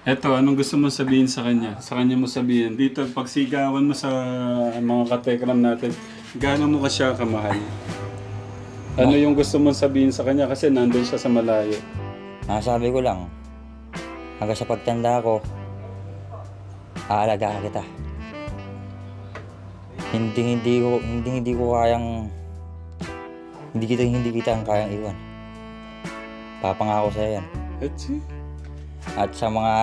Eto, anong gusto mo sabihin sa kanya? Sa kanya mo sabihin. Dito, pagsigawan mo sa mga katekram natin, gaano mo ka siya kamahal? Ano yung gusto mong sabihin sa kanya? Kasi nandun siya sa malayo. Ang sabi ko lang, hanggang sa pagtanda ko, aalagaan kita. Hindi hindi ko hindi hindi ko kayang hindi kita hindi kita ang kayang iwan. Papangako sa yan. Etsi. At sa mga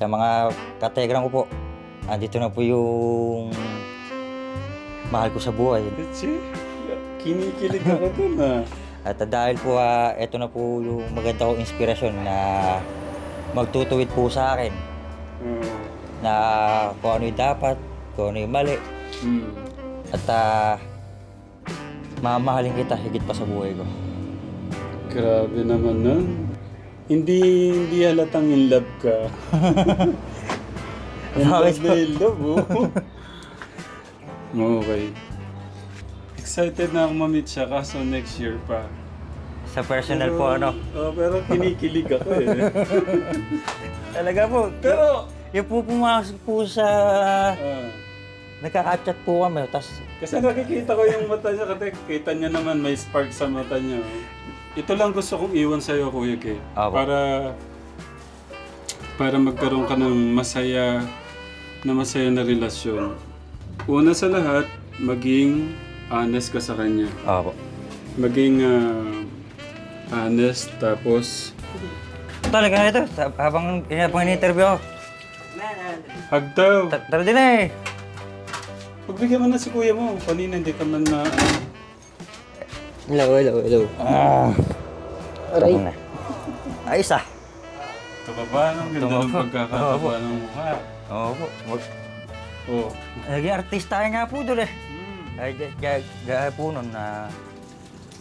sa mga kategram ko po, andito na po yung mahal ko sa buhay. Etsi. Kinikilig ako dun ah. At dahil po ah, ito na po yung maganda kong inspirasyon na magtutuwid po sa akin Oo. na kung ano yung dapat, kung ano yung mali. Hmm. At ah, mamahalin kita higit pa sa buhay ko. Grabe naman nun. Hindi, hindi halatang in love ka. in love na in love, oh. okay. Excited na ako ma-meet siya kaso next year pa. Sa personal po ano. Oh, pero kinikilig ako eh. Talaga po. pero, Yung po pumasok po sa... ah, Nagkaka-chat po kami. Tapos kasi nakikita ko yung mata niya kasi kita niya naman may spark sa mata niya. Ito lang gusto kong iwan sa'yo, Kuya Kay. Apo. Para para magkaroon ka ng masaya na masaya na relasyon. Una sa lahat, maging honest ka sa kanya. Opo. Maging ah, honest, tapos Talaga na ito. Sa- Habang, habang in-interview ako. hug daw. Ta- Tara din eh. Pagbigyan mo na si kuya mo. Kanina hindi ka man na... Hello, hello, hello. Ah. Aray. na. Ayos ah. Tababa, ang ganda ng pagkakataba ng mukha. Oo po. Mag, Oh. naging artista nga po doon eh. Mm. Ay, ga- ga- gaya po nun na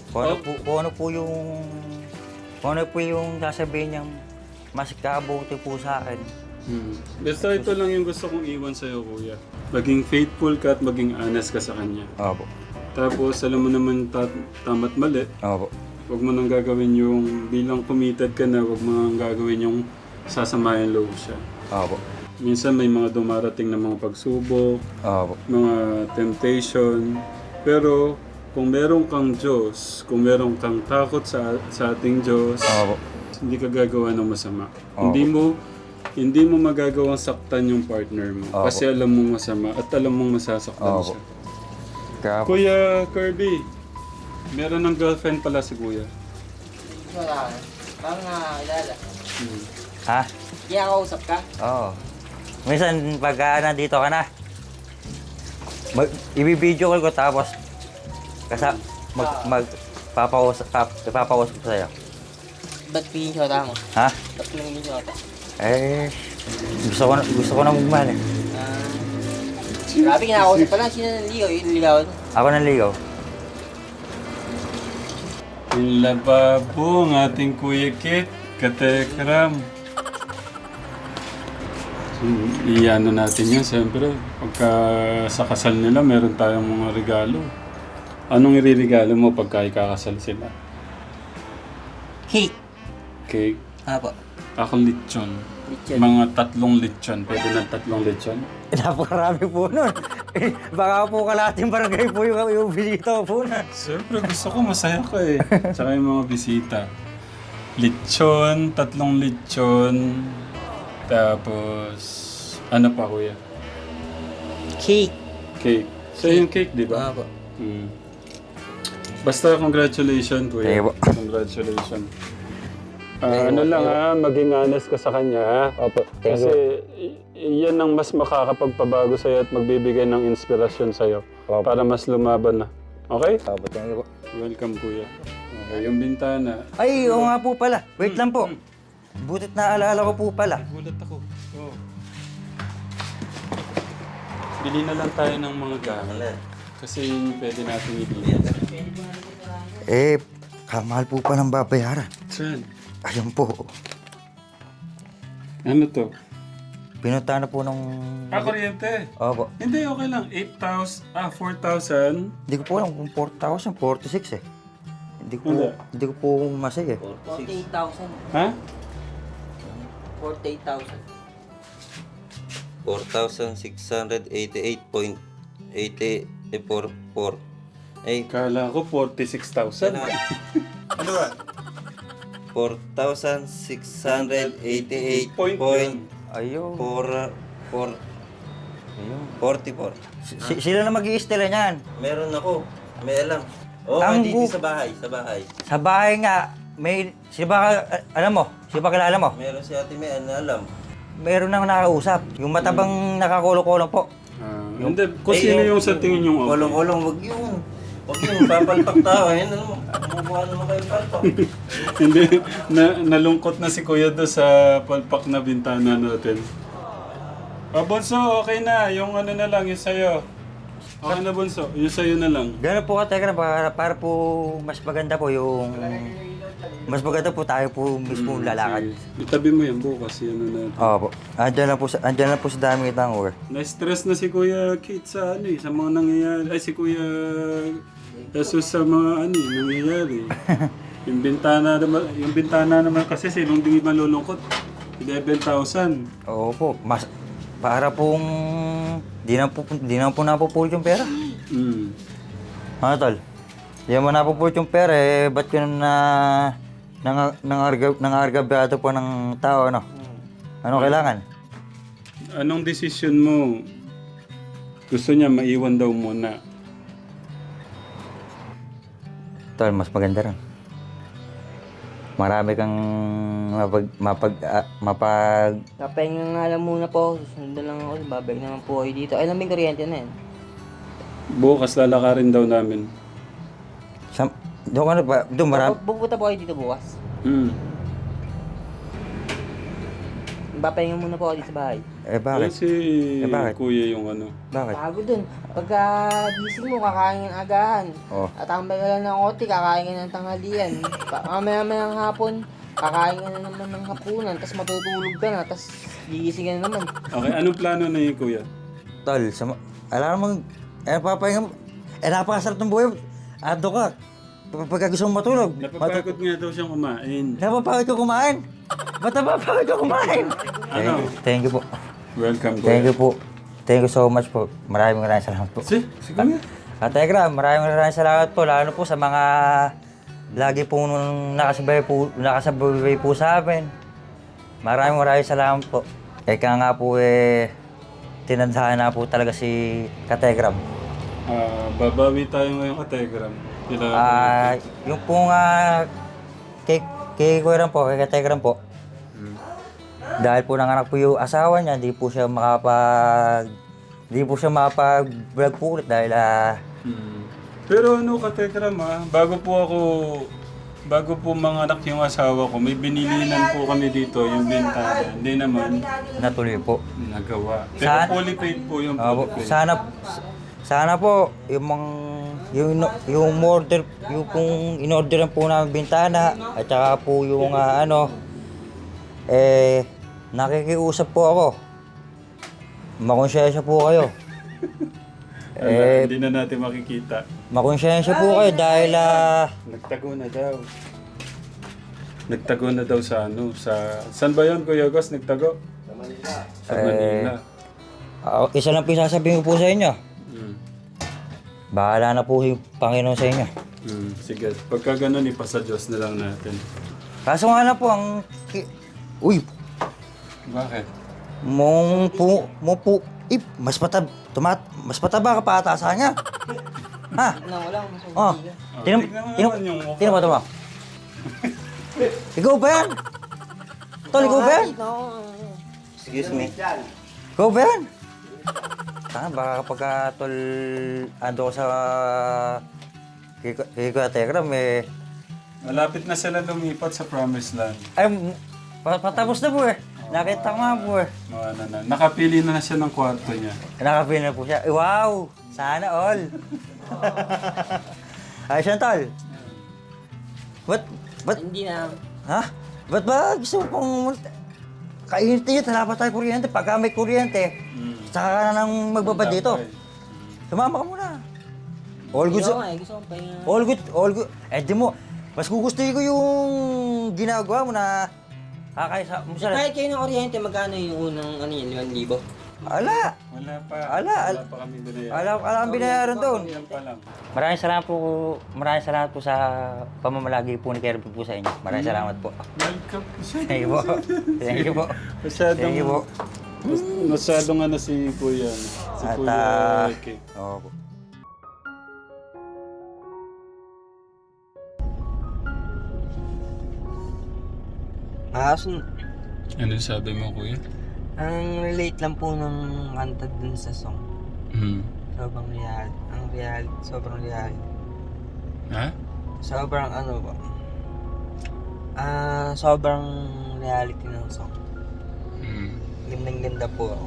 kung ano, Oh. po, kung ano po yung kung ano po yung sasabihin niyang mas kabuti po sa akin. Hmm. Basta ito lang yung gusto kong iwan sa'yo, kuya. Maging faithful ka at maging honest ka sa kanya. Opo. Tapos, alam mo naman ta- tama't mali. Opo. Huwag mo nang gagawin yung bilang committed ka na, huwag mo nang gagawin yung sasamayan loob siya. Opo. Minsan may mga dumarating na mga pagsubok, Opo. mga temptation. Pero kung meron kang Diyos, kung meron kang takot sa, sa ating Diyos, Opo. hindi ka gagawa ng masama. Oo. Hindi mo hindi mo magagawang saktan yung partner mo Oo. kasi alam mo masama at alam mong masasaktan Oo. siya. Kaya po. Kuya Kirby, meron ng girlfriend pala si Kuya. Wala. Parang naalala. Hmm. Ha? Kaya kausap ka? Oo. Minsan pagka nandito ka na, mag, ibibideo call ko tapos kasa, mag, mag, papausap, pap, papausap ko sa'yo. Ba't pinshota mo? Ha? Ba't pinshota? Eh, gusto ko na, gusto ko na magmahal eh. Grabe, kinakausap pa lang. Sino nanligaw? Yung niligawan mo? Ako nang ligaw. Yung lababo ang ating Kuya Kit, katekram. Iyano natin yun, siyempre. Pagka sa kasal nila, meron tayong mga regalo. Anong iririgalo mo pagka ikakasal sila? Cake. Cake. Apo. Ako lechon. Lechon. Mga tatlong lechon. Pwede na tatlong lechon? Napakarami po nun. Baka po kalating barangay po yung, yung bisita ko po na. Siyempre, gusto ko masaya ka eh. Tsaka yung mga bisita. Lechon, tatlong lechon. Tapos, ano pa kuya? Cake. Cake. So yung cake, di ba? Apo. Mm. Basta congratulations, kuya. Thank you po. Congratulations. Ah, ano lang ha, maging honest ka sa kanya ha. Opo, thank Kasi you. i- yan ang mas makakapagpabago sa'yo at magbibigay ng inspirasyon sa'yo Opo. para mas lumaban na. Okay? Opo, thank you po. Welcome, kuya. Okay, yung bintana. Ay, oo nga po pala. Wait lang po. Butit na alala ko po pala. Gulat ako. Oh. Bili na lang tayo ng mga gamit. Kasi yun yung pwede natin ibili. Eh, kamahal po pa ng babayaran. Saan? Ayun po. Ano to? Pinunta na po ng... Ah, kuryente. Opo. Hindi, okay lang. 8,000, ah, 4,000. Hindi ko po alam kung 4,000, 46 eh. Hindi ko, Hindi. hindi ko po masay eh. 48,000. Ha? 48,000. 4,688.84. Ay, Kala ko 46,000. ano ba? 4,688.44. Point Ayun. Ayun. 44. Si- sila na mag-i-stella niyan. Meron ako. May alam. Oo, Ang oh, dito sa bahay. Sa bahay. Sa bahay nga, may, sino ba, ka- alam mo? Sino ba kilala mo? Meron si Ate May na alam. Meron nang nakausap. Yung matabang nakakulong-kulong po. Ah, hindi, kung Eh, sino yung sa tingin yung okay. Kolong-kolong, wag yun. Wag yun, papalpak tao. Ayun, ano mo. Kumukuha naman kayo palpak. Hindi, na, nalungkot na si Kuya do sa palpak na bintana natin. Ah, Bonso, okay na. Yung ano na lang, yung sa'yo. Okay na, Bonso. Yung sa'yo na lang. Gano'n po ka, Teka, para, para po mas maganda po yung... Mas maganda po tayo po mismo lalakad. Sige. Itabi mo yan bukas. Yan na natin. Oo po. Andyan lang po sa, andyan lang po sa dami kitang or. Na-stress na si Kuya Kate sa ano eh, sa mga nangyayari. Ay, si Kuya Jesus sa mga ano eh, nangyayari. yung bintana naman, yung bintana naman kasi sinong di malulungkot. 11,000. Oo po. Mas, para pong... Di na po, di na po napupulot yung pera. Mm. Ano tol? Di mo napupulot yung pera eh. Ba't yun na... Nang, nangarga, nangargabyado po ng tao, ano? Ano kailangan? Anong decision mo? Gusto niya maiwan daw muna. Tol, mas maganda rin. Marami kang mapag... mapag... ah, mapag... Kapahinga nga lang muna po. Susunod na lang ako. Babalik naman po kayo dito. Ay, namin kuryente na yan. Bukas lalakarin daw namin. Sam, doon ka na ba? Doon marami... Pu- Pupunta po kayo dito bukas. Mm. Papahinga muna po ako dito sa bahay. Eh Ay, bakit? si Eh, bakit? Kuya yung ano. Bakit? Bago dun. Pagka gising mo, kakain ng agahan. Oh. Tatambay ka lang ng ote, kakain ka ng tanghalian. Pa- Mamaya maya ng hapon, kakain ka na naman ng hapunan. Tapos matutulog ka na, tapos gigising ka na naman. Okay, anong plano na yung Kuya? Tol, sama... Alam mo, eh papahinga mo. Eh napakasarap ng buhay. Ado ka. Pagka gusto mong matulog. Napapagod nga daw siyang kumain. Napapagod ka kumain. Ba't napapagod ka kumain? Ano? Thank you po. Welcome, Thank Kuya. you po. Thank you so much po. Maraming maraming salamat po. Si, si Kuya. At Tegra, maraming maraming salamat po. Lalo po sa mga lagi po nung nakasabay po, nakasabay po sa amin. Maraming maraming salamat po. Eka nga po eh, tinadhana na po talaga si Kategram. Ah, babawi tayo ngayon ka Ah, yung po nga kay, kay Kuya Ram po, kay Kategram po, Hmm. dahil po nanganak po yung asawa niya, hindi po siya makapag... Hindi po siya makapag-vlog po ulit dahil ah, Hmm. Pero ano ka Telegram ah, bago po ako bago po manganak yung asawa ko, may binilinan po kami dito, yung bintana. Hindi naman natuloy po. nagawa. Pero Saan? fully paid po yung Ah, fully po, paid. sana sana po yung mga yung yung order yung kung in-orderan po namin bintana at saka po yung ah, ano eh nakikiusap po ako. Makonsensya po kayo. Eh hindi na natin makikita. makonsensya po kayo dahil ah Nagtago na daw. Nagtago na daw sa ano, sa... Saan ba yun, Kuya Gus? Nagtago? Sa Manila. Sa Manila. ah, isa lang po yung sasabihin ko po sa inyo. Bahala na po yung Panginoon sa inyo. Mm. Sige, pagka ganun, ipasa Diyos na lang natin. Kaso nga lang po ang ki- Uy, Bakit? Mong po, mo po, ip, mas matab, tumat, mas mataba ka pa ata sa kanya. ha? Tignan ko lang. mas Oh. Tinan, tignan mo tinan, naman yung mukha. mo, tinan mo. ikaw ba yan? Tol, ikaw ba yan? Na Excuse me. Ikaw ba yan? Tanga, baka kapag ah, tol, ando ko sa kay, Kuya Tegram, eh, Malapit na sila lumipat sa Promised Land. ay, m- pa- patapos na po eh. Nakita ko nga po eh. Mga ano na, nakapili na na siya ng kwarto niya. Nakapili na po siya. Eh, Wow! Sana all! Ayos yan, tol. Ba't, ba't, Hindi na. ha? Ba't ba gusto mo pong... Kainit niyo, tala pa tayo kuryente. Pagka may kuryente, Mm. Saka ka na nang magbaba dito. Sumama ka muna. All good, Gusto sa- nga eh. Gusto ko pahinga. all good, all good. Eh di mo, mas gugustuhin ko yung ginagawa mo na Ah, kaya sa... Musa, Kahit kayo ng kuryente, magkano yung unang ano yun, 5,000? ala! Wala pa. Ala, Wala pa kami binayaran. Ala, ala ang binayaran doon. Yan pa lang. Maraming salamat po, maraming salamat po sa pamamalagi po ni Kerby po sa inyo. Maraming salamat po. Welcome. Thank you po. Thank you po. Masyadong, Thank you po. Mas- masyadong ano si Kuya. ano, Si At, Kuya ah, Eke. Oo po. Aso, Ano sabi mo, Kuya? ang relate lang po ng kanta dun sa song. Hmm. Sobrang real. Ang real. Sobrang real. Ha? Sobrang ano ba? Ah, sobrang reality ng song. Hmm. Gandang ganda po ako.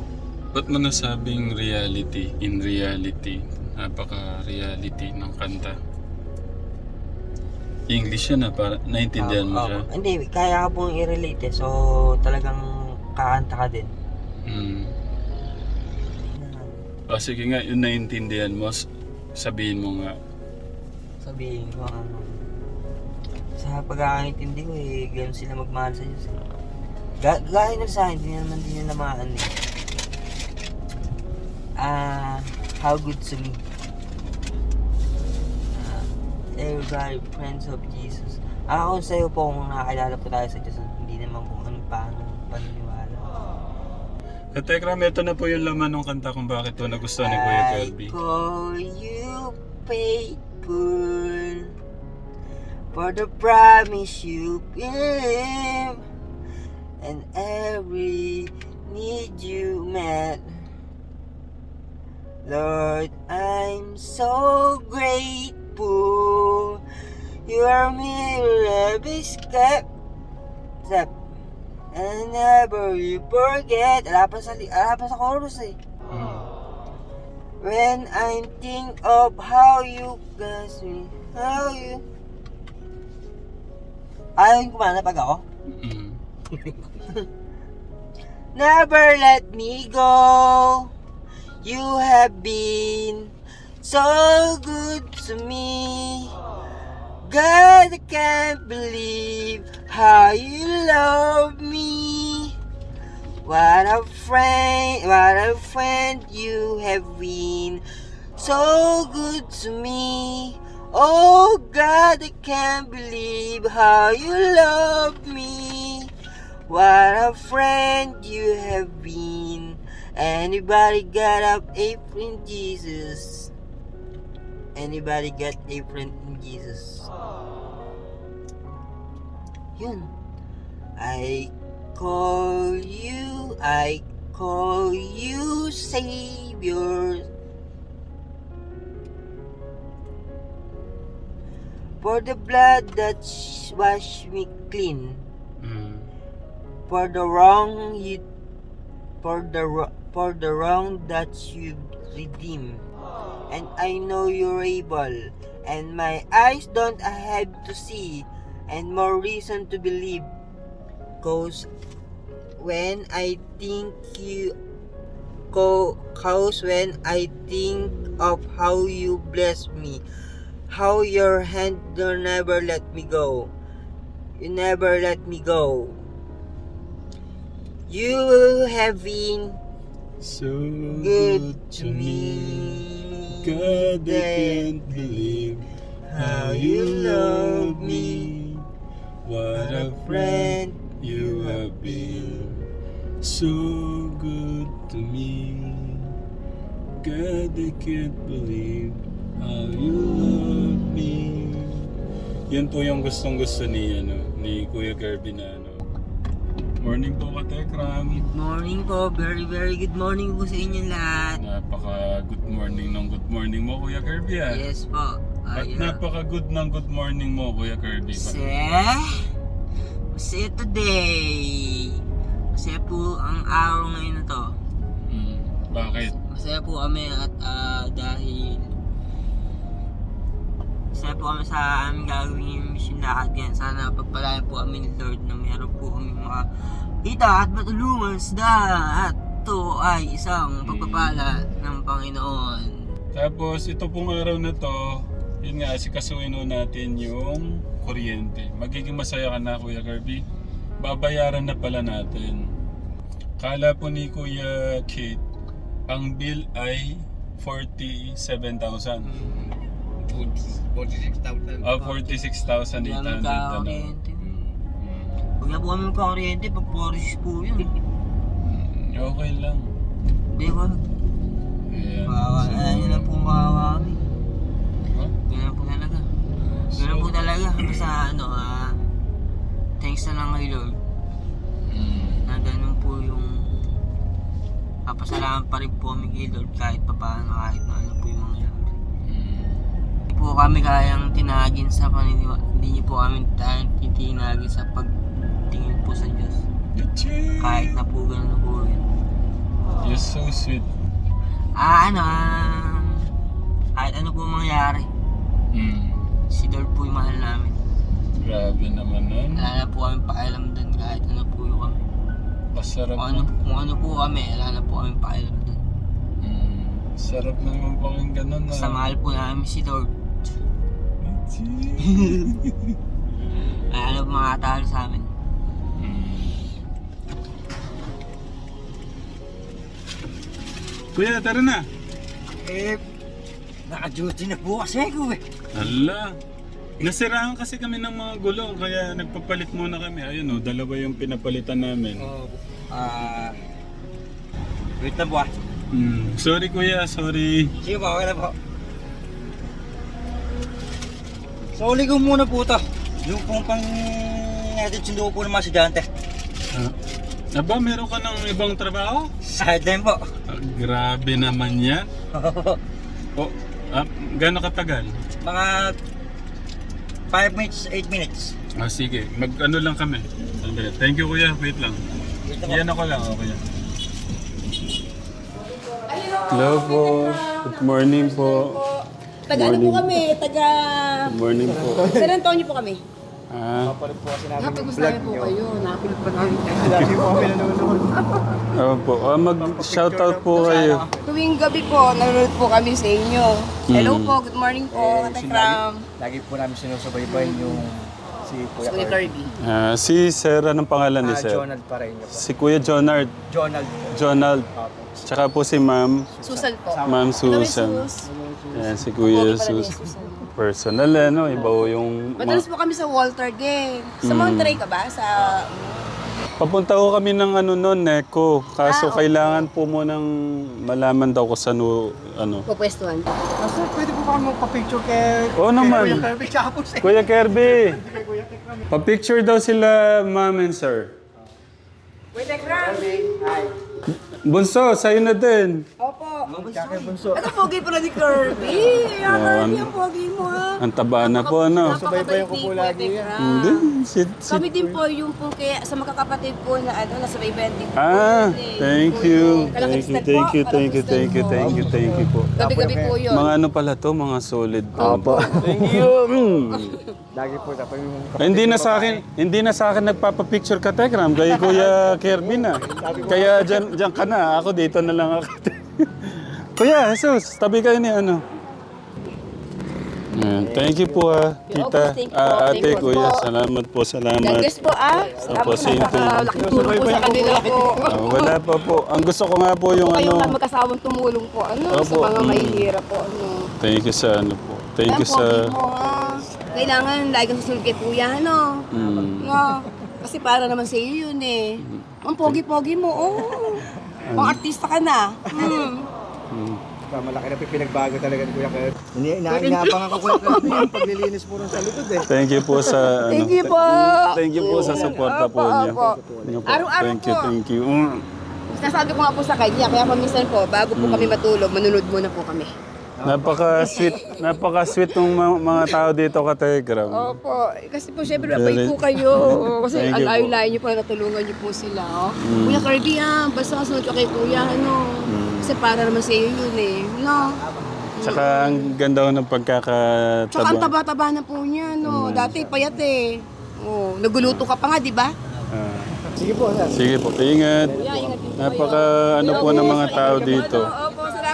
Ba't mo nasabing reality in reality? Napaka-reality ng kanta. English yan na para naintindihan mo Ah, siya. ah, hindi, kaya ka pong i-relate eh. So, talagang kakanta ka din. Hmm. O sige nga, yun naintindihan mo, s- sabihin mo nga. Sabihin ko ano. Sa pagkakaintindi ko eh, ganun sila magmahal sa Diyos. eh. Ga- gaya na sa akin, hindi naman din nila namaan eh. Ah, how good to me. Ah, everybody, friends of Jesus. Ah, kung sa'yo po, kung nakakilala po tayo sa Diyos, hindi naman kung ano paano paniniwala. Katekram, ito na po yung laman ng kanta kung bakit to nagustuhan ni Kuya I Kirby. call you faithful for the promise you gave and every need you met. Lord, I'm so grateful. You are me every step. Step. And never you forget. Ala pa sa, li- ala pa sa chorus eh. Hmm. When I think of how you bless me, how you... Ayaw yung kumana pag ako? Hmm. Never let me go. You have been so good to me. God, I can't believe how you love me. What a friend, what a friend you have been. So good to me. Oh God, I can't believe how you love me. What a friend you have been. Anybody got up a friend Jesus? Anybody got a friend in Jesus? Yun. I call you, I call you Savior. For the blood that washed me clean. For the wrong you for the for the wrong that you redeem. And i know you're able and my eyes don't have to see and more reason to believe. Cause when i think you cause when i think of how you bless me how your hand will never let me go. You never let me go you have been So good to me. God, I can't believe how you love me. What a friend you have been. So good to me. God, I can't believe how you love me. Yan po yung gustong gusto ni, ano, ni Kuya Kirby na. Morning po ka, Tekram. Good morning po. Very, very good morning po sa inyo lahat. Napaka good morning ng good morning mo, Kuya Kirby ah. Yes po. At Ayun. napaka good ng good morning mo, Kuya Kirby. Masaya. Masaya today. Masaya po ang araw ngayon na to. Hmm, bakit? Masaya po kami at ah, dahil po kami sa aming gagawin yung mission lahat yan. Sana pagpalayan po kami ni Lord na meron po kami mga kita at matulungan sa lahat. Ito ay isang pagpapala ng Panginoon. Tapos ito pong araw na to, yun nga, sikasuin natin yung kuryente. Magiging masaya ka na, Kuya Kirby. babayaran na pala natin. Kala po ni Kuya Kate, ang bill ay 47,000. 46,000. Ah, 46,800. Yan ang ano. kakuryente. Mm. Huwag na po kami magkakuryente, pag Boris po yun. Mm, Okay lang. Di ba? Ayan. Kawawa, ayun lang po kawawa kami. Huh? Ganun po talaga. Ganun po talaga. Basta ano, ah, thanks na lang kay Lord. Mm. Na ganun po yung papasalamat pa rin po kami kay Lord kahit pa paano, kahit na ano po kami kayang tinagin sa paniniwa. Hindi niyo po kami tayong titinagin sa pagtingin po sa Diyos. Kahit na po ganun po yun. You're so sweet. Ah, ano, ah, kahit ano po mangyari, Mm. si Lord po yung mahal namin. Grabe naman nun. Wala na po kami pakialam dun kahit ano po yung kami. Masarap Kung ano, kung ano po kami, wala na po kami pakialam dun. Mm. Sarap naman pakinggan nun. Basta ah. mahal po namin si Lord. Wala na po makatalo sa amin. Mm. Kuya, tara na. Eh, naka-duty na po kasi ko eh. Hala. Nasiraan kasi kami ng mga gulong kaya nagpapalit muna kami. Ayun oh, dalawa yung pinapalitan namin. Oh, ah, wait na po ah. Mm. Sorry kuya, sorry. Sige po, okay na po. So, uli ko muna po ito. Yung pong pang natin sundo po ng mga estudyante. Ah. Aba, meron ka ng ibang trabaho? Sideline po. Ah, grabe naman yan. Oh, ah, gano'ng katagal? mga 5 minutes, 8 minutes. Ah, sige. Mag ano lang kami. Sandali. Thank you kuya. Wait lang. Yan ako lang, oh, kuya. Hello po. Good morning po. Taga ano po kami? Taga Good morning po. San Antonio po kami. Ah, Nakapagos namin po kayo. Nakapagos pa namin oo po. Ah, mag-shoutout po kayo. Tuwing gabi po, nanonood po kami sa inyo. Hello Mm. po, good morning po, Ate Kram. Lagi po namin sinusubaybayan yung si Kuya Kuya Kirby. Kirby. Ah, si Sir, anong pangalan ni Ah, Sir? Jonald Pareño po. Si Kuya Jonard. Jonald po. Jonald. Opo. Tsaka po si Ma'am. Susan po. Ma'am Hello, Susan. Sus. Ayan, si Kuya Okay pala ni Sus. Susan. Personal ano, iba ho yung... Madalas po kami sa Walter din. Sa Mm. Monterey ka ba? Sa... Papunta ko kami ng ano noon, Neko. Kaso Ah, okay. kailangan po mo ng malaman daw ko sa no, ano. Pupwestuhan. Ah, sir, pwede po ba kami magpa-picture kay, Oo kay naman. Kuya Kirby? Tsaka po si Kuya Kirby! Pa-picture daw sila, ma'am and sir. Wait, Ate Kram. Bunso, sa'yo na din. Opo. Bunso. Ito, pogi pala ni Kirby. Ang Kirby, ang pogi mo ha. Ang taba na po, ano? Napakabait ni Kuya Ate Kram. Hindi, si, si, Kami din po yung po kaya sa magkakapatid po na ano, nasa may bending po. Ah, thank po you. Thank you, thank po, you, thank you, thank you, thank you, po. thank you po. Gabi-gabi po yun. Mga ano pala to, mga solid po. Opo. Thank you. Mm. Lagi po tapos yung Eh, Hindi na sa akin, hindi na sa akin nagpapa-picture ka Tekram, kay Kuya Kirby na. Kaya diyan diyan ka na, ako dito na lang ako. Kuya, Jesus, tabi kayo ni ano. Thank you po ah, thank you po, Ah, thank ate, you po. kuya, salamat po, God salamat. bless po ah. Opo, same to you. Tulong po sa kanila po. Ah, wala pa po. Ang gusto ko nga po yung Kayong ano. magkasawang tumulong po ano, sa Opo, mga mm. mahihirap po. Ano. Thank you sa ano po. Thank you Ang sa... pogi mo ah. Kailangan lagi kang susunod kay kuya, ano? Mm. No. Kasi para naman sa iyo yun eh. Ang pogi-pogi mo, oh. Ang artista ka na. Hmm. Mm. malaki na pinagbago talaga ni Kuya Kirby. Ini- ina- Inaabangan ko Kuya Kirby yung paglilinis po rin sa likod eh. Thank you po sa ano. Thank you po. Thank you po sa suporta po Opo, niyo. opo. Ano po? Araw-araw Thank you, po. thank you. Mm. Nasabi ko nga po sa kanya, kaya paminsan po, bago po kami matulog, manunod muna po kami. Napaka-sweet, napaka-sweet ng mga, mga tao dito ka Telegram. Opo, kasi po syempre mabait po kayo. Kasi Thank ang you po. layo-layo niyo po na natulungan niyo po sila. Oh. Kuya ah, basta kasunod ka kay kuya, ano. Mm. Kasi para naman sa iyo yun eh. No? Tsaka ang ganda ko ng pagkakataba. Tsaka ang taba-taba na po niya, no. Mm. Dati payat eh. Oh, naguluto ka pa nga, di ba? Ah. Sige po, sir. sige po, ingat. Yeah, ingat din po Napaka ano po ng mga tao dito.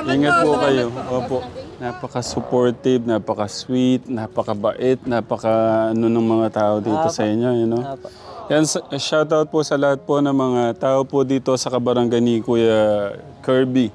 Salamat Ingat po salamat kayo. Opo. Napaka-supportive, napaka-sweet, napaka-bait, napaka ano ng mga tao dito sa inyo, you know? Yan, sa- shoutout po sa lahat po ng mga tao po dito sa kabarangay ni Kuya Kirby.